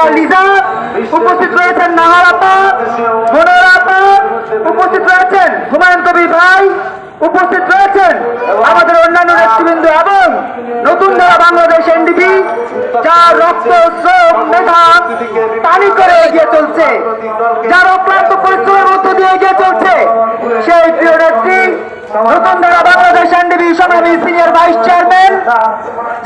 আপা উপস্থিত রয়েছেন নাহার আপা মনোর উপস্থিত রয়েছেন হুমায়ুন কবির ভাই, উপস্থিত রয়েছেন আমাদের অন্যান্য নেতৃবৃন্দ এবং নতুন ধারা বাংলাদেশ এনডিপি, যার রক্ত শ্রম মেধা পানি করে এগিয়ে চলছে, যার অক্লান্ত পরিশ্রমের মধ্য দিয়ে এগিয়ে চলছে, সেই প্রিয় নেত্রী, নতুন ধারা বাংলাদেশ এনডিপি সংগ্রামী সিনিয়র ভাইস চেয়ারম্যান,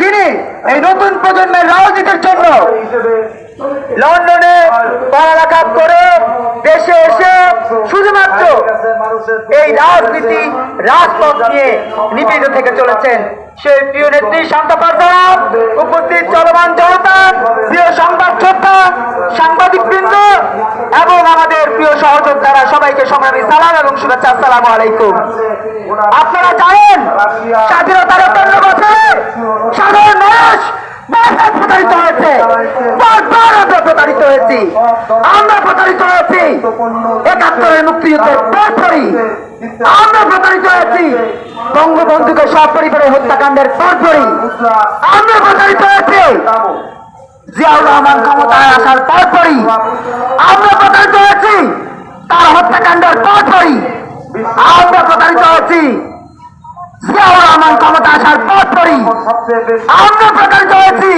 যিনি এই নতুন প্রজন্মের রাজনীতির জন্য লন্ডনে পড়ালেখা করে দেশে এসে শুধুমাত্র এই রাজনীতি, রাজপথ নিয়ে নিপীড়িত থেকে চলেছেন। সেই প্রিয় নেত্রী শান্তা উপস্থিত চলমান জনতা, প্রিয় সংবাদ যোদ্ধা সাংবাদিক বৃন্দ এবং আমাদের প্রিয় সহযোদ্ধারা, সবাইকে সংগ্রামী সালাম এবং শুভেচ্ছা, আসসালামু আলাইকুম। আপনারা জানেন, স্বাধীনতার পনেরো বছরে সাধারণ মানুষ বারবার প্রতারিত হয়েছে। বারবার আমরা প্রতারিত হয়েছি। আমরা প্রতারিত হয়েছি। একাত্তরের মুক্তিযুদ্ধের পরপরই আমরা প্রতারিত হয়েছি। বঙ্গবন্ধুকে সপরিবারে হত্যাকাণ্ডের পরপরই আমরা প্রতারিত হয়েছি। জিয়াউর রহমান ক্ষমতায় আসার পরপরই আমরা প্রতারিত হয়েছি। তার হত্যাকাণ্ডের পরপরই আমরা প্রতারিত হয়েছি। আসার পরপরই আমরা অন্য হয়েছি।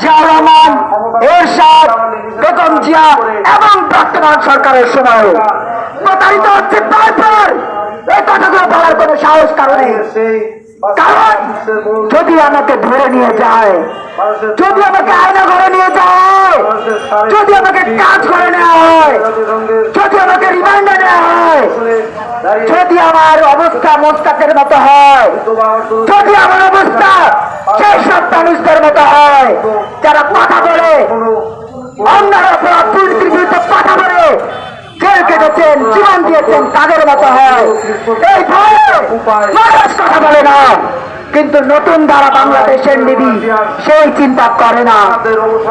জিয়াউর রহমান এরশাদ বেগম জিয়া এবং বর্তমান সরকারের সময়। প্রতারিত হচ্ছে তারপর এই কথাগুলো বলার কোনো সাহস কারণে কারণ যদি আমাকে ধরে নিয়ে যায়, যদি আমাকে আয়না ঘরে নিয়ে যায়, যদি আমাকে কাজ করে নেওয়া হয়, যদি আমাকে রিমান্ডে নেওয়া হয়, যদি আমার অবস্থা মোস্তাকের মতো হয়, যদি আমার অবস্থা সেই সব মানুষদের মতো হয়, যারা কথা বলে অন্যান্য অপরাধ কথা বলে জেল কেটেছেন জীবন দিয়েছেন তাদের মতো হয়? কিন্তু নতুন দ্বারা বাংলাদেশের নিবি সেই চিন্তা করে না।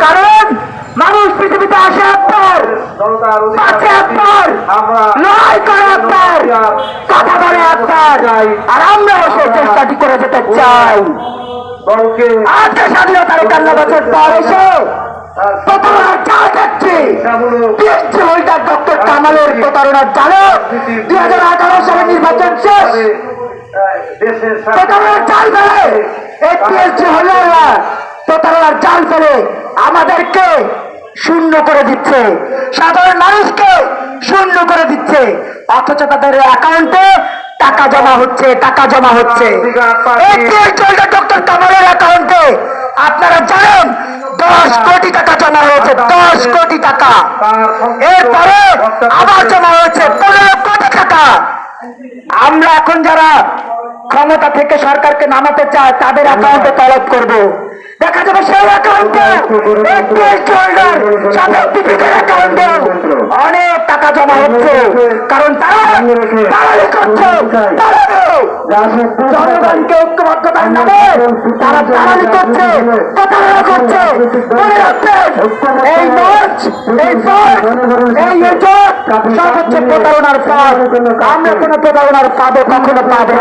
কারণ মানুষ পৃথিবীতে আসে বাঁচে একবার লড়াই করে একবার কথা বলে একবার আর আমরাও সেই চেষ্টাটি করে যেতে চাই। আজকে স্বাধীনতার একান্ন বছর পর এসে প্রতারণার চাল যাচ্ছে পিএসসি হোল্ডার ডক্টর কামালের প্রতারণার জালে। দুই হাজার আঠারো সালে নির্বাচন শেষ। প্রতারণার চাল ফেলে। এই পিএসসি প্রতারণার চাল ফেলে। আমাদেরকে শূন্য করে দিচ্ছে। সাধারণ মানুষকে শূন্য করে দিচ্ছে। অথচ তাদের অ্যাকাউন্টে টাকা জমা হচ্ছে টাকা জমা হচ্ছে। ডক্টর কামালের অ্যাকাউন্টে। আপনারা জানেন দশ কোটি টাকা জমা হয়েছে, দশ কোটি টাকা। এরপরে আবার জমা হয়েছে পনেরো কোটি টাকা। আমরা এখন যারা ক্ষমতা থেকে সরকারকে নামাতে চায় তাদের অ্যাকাউন্টে তলব করব। দেখা যাবে সেই অ্যাকাউন্টে অ্যাকাউন্টে অনেক টাকা জমা হচ্ছে। কারণ তারা দালালি করছে। দালালি। জনগণকে ঐক্যবদ্ধতার নামে। তারা দালালি করছে। প্রতারণা করছে। মনে রাখবেন এই মঞ্চ এই পথ এই এজত সব হচ্ছে প্রতারণার পথ আমরা কোনো প্রতারণার পাবো কখনো পাবো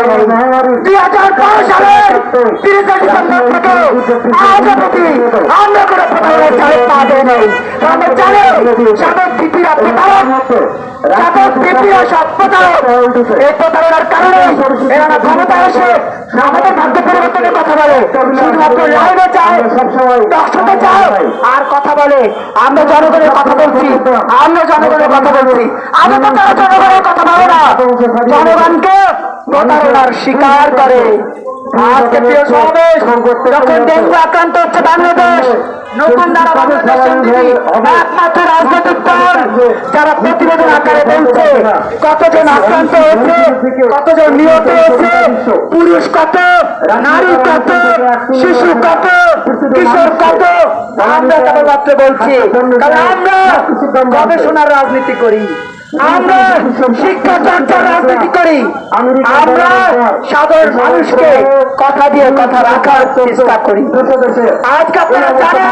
দুই হাজার বারো সালের তিরিশে ডিসেম্বর থেকে আজ চায় দর্শকে চায় আর কথা বলে। আমরা জনগণের কথা বলছি, আমরা জনগণের কথা বলছি। আমরা তো তারা জনগণের কথা বলে না। জনগণকে প্রতারণার শিকার করে। যখন ডেঙ্গু আক্রান্ত হচ্ছে বাংলাদেশ নতুন দ্বারা বাংলাদেশ একমাত্র রাজনৈতিক দল যারা প্রতিবেদন আকারে বলছে কতজন আক্রান্ত হয়েছে কতজন নিহত হয়েছে পুরুষ কত নারী কত শিশু কত কিশোর কত আমরা কেবলমাত্র বলছি কারণ আমরা গবেষণার রাজনীতি করি। আমরা শিক্ষা চর্চার রাজনীতি করি। আমরা সাধারণ মানুষকে কথা দিয়ে কথা রাখার চেষ্টা করি। আজকে আপনারা জানেন,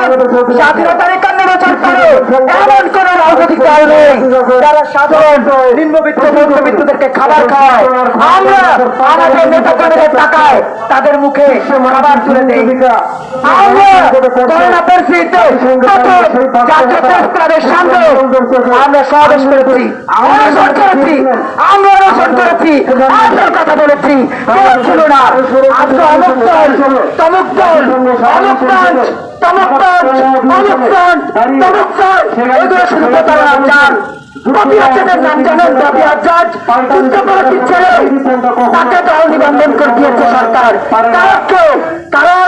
স্বাধীনতার একান্ন বছর পরে এমন কোন রাজনৈতিক দল নেই যারা সাধারণ নিম্নবিত্ত, মধ্যবিত্তদেরকে খাবার খাওয়ায়। আমরা আমাদের নেতা কর্মীদের টাকায় তাদের মুখে খাবার তুলে দেই। আমরা সমাবেশ করেছি। অনশন করেছি। আমরা অনশন করেছি। আসল কথা বলেছি। ছিল না। আজকে অমুক দল তমুক দল অমুক মঞ্চ তমুক মঞ্চ অমুক ফ্রন্ট তমুক ফ্রন্ট এগুলো শুধু প্রতারণা চান কবি আজাদের নাম জানেন কবি আজাদ উচ্চপরাধী ছেলে। তাকে দল নিবন্ধন করে দিয়েছে সরকার। কারণ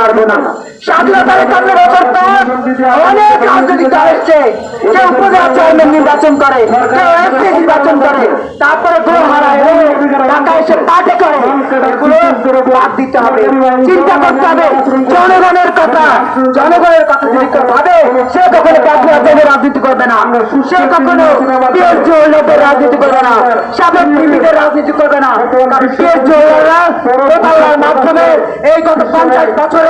পারব না। জনগণের কথা জনগণের কথা যদি কেউ ভাবে, সে কখনো কাকুয়া রাজনীতি করবে না। সে কখনো জোহলের রাজনীতি করবে না। সাবেক রাজনীতি করবে না। মাধ্যমে এই গত পঞ্চাশ বছরে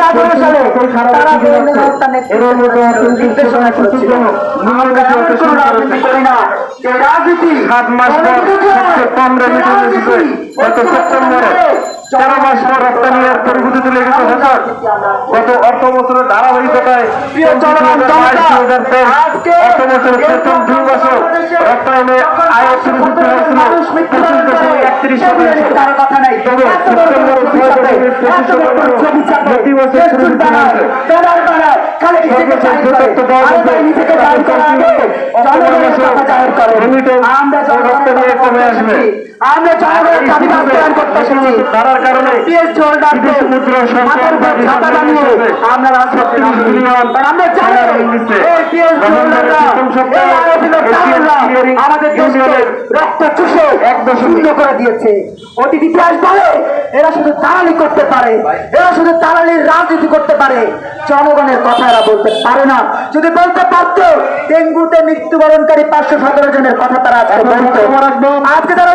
আঠারো সালে তারা গোয়েন্দা সংস্থার নির্দেশনা করেছে আমরা এমন কোনো রাজনীতি করি না। যে রাজনীতি সাত মাস পর সবচেয়ে কম রেমিটেন্স গত সেপ্টেম্বরে তেরো মাস পর রপ্তানি আর পরিবর্তিত লেগেছে হাজার গত অর্থ বছরের ধারাবাহিকতায় অর্থ বছরের প্রথম দুই বছর রপ্তানি আয় শুরু হয়েছিল পঁচিশ। দশমিক একত্রিশ শতাংশ। তবে প্রতি বছর হয়েছে। কারণে মুদ্রা আমরা রাজপথে নামছি। আর আমরা জানি এই পিএস জোরদাররা, এই আরবিদের দালালরা আমাদের দেশকে রক্ত চুষে একদম শূন্য করে দিয়েছে। অতীত ইতিহাস বলে এরা শুধু দালালি করতে পারে। এরা শুধু দালালির রাজনীতি করতে পারে। জনগণের কথা এরা বলতে পারে না। যদি বলতে পারতো ডেঙ্গুতে মৃত্যুবরণকারী পাঁচশো সতেরো জনের কথা তারা আজকে বলতো। আজকে যারা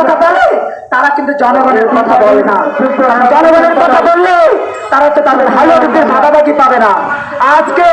কথা বলে তারা কিন্তু জনগণের কথা বলে না। জনগণের কথা বললে তারা তো তাদের ভালো ভাগাভাগি পাবে না। আজকে